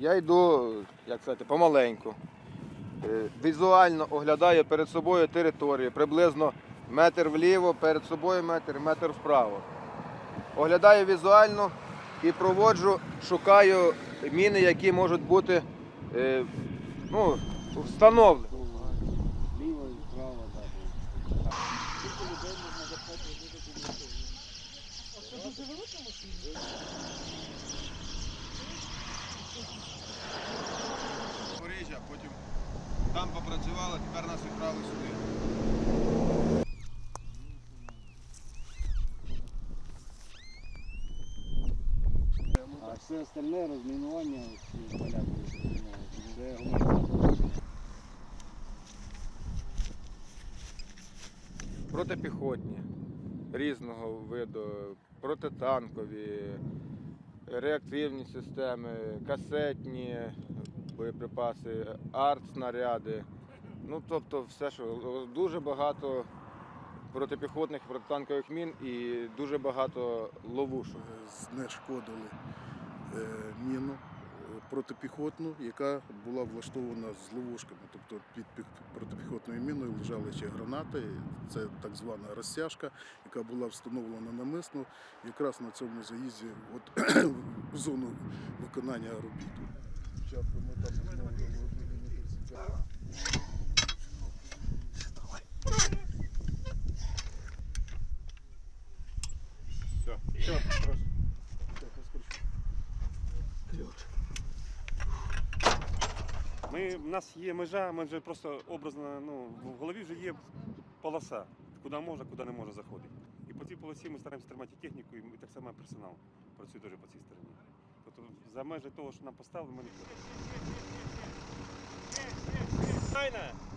Я йду, як сказати, помаленьку. Е, Візуально оглядаю перед собою територію, приблизно метр вліво, перед собою метр, метр вправо. Оглядаю візуально і проводжу, шукаю міни, які можуть бути е, ну, встановлені. Ліво і вправо, так. Поріжжя, потім там тепер нас відправили сюди. А все остальне розмінування, всі поля. Це. Протипіхотні різного виду, протитанкові, реактивні системи, касетні боєприпаси, арт-снаряди. Ну, тобто все, що дуже багато протипіхотних протитанкових мін і дуже багато ловушок. знешкодили е, міну е, протипіхотну, яка була влаштована з ловушками. Тобто під протипіхотною міною лежали ще гранати. Це так звана розтяжка, яка була встановлена намисно якраз на цьому заїзді от, в зону виконання робіт. Спочатку ми там Ми, в нас є межа, ми вже просто образно, ну, в голові вже є полоса, куди можна, куди не може заходити. І по цій полосі ми стараємося тримати і техніку, і так само персонал працює дуже по цій стороні. Тобто за межі того, що нам поставили, ми не ходимо. Тайна!